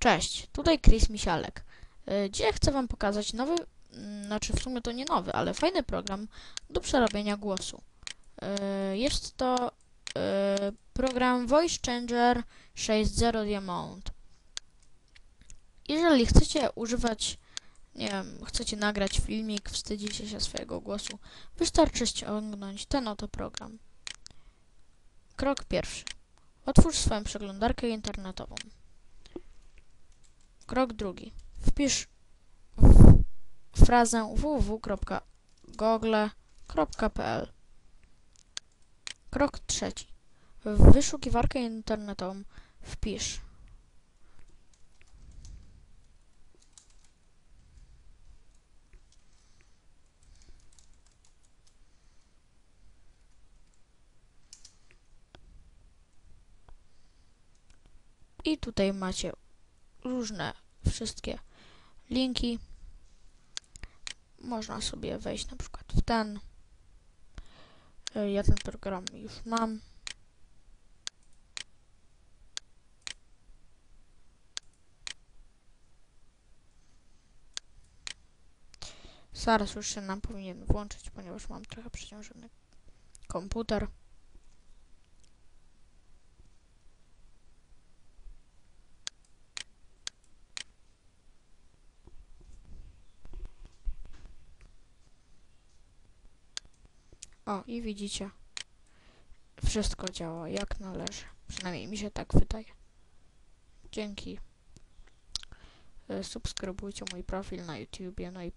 Cześć, tutaj Chris Misialek. Y, Dzisiaj chcę Wam pokazać nowy, mm, znaczy w sumie to nie nowy, ale fajny program do przerabiania głosu. Y, Jest to y, program Voice Changer 6.0 Diamond. Jeżeli chcecie używać, nie wiem, chcecie nagrać filmik, wstydzicie się swojego głosu, wystarczy ściągnąć ten oto program. Krok pierwszy. Otwórz swoją przeglądarkę internetową. Krok drugi. Wpisz frazę www.google.pl. Krok trzeci. W wyszukiwarkę internetową wpisz i tutaj macie różne wszystkie linki. Można sobie wejść na przykład w ten. Ja ten program już mam. Zaraz już się nam powinien włączyć, ponieważ mam trochę przeciążony komputer. O, i widzicie, wszystko działa jak należy. Przynajmniej mi się tak wydaje. Dzięki. Y, Subskrybujcie mój profil na YouTubie, no i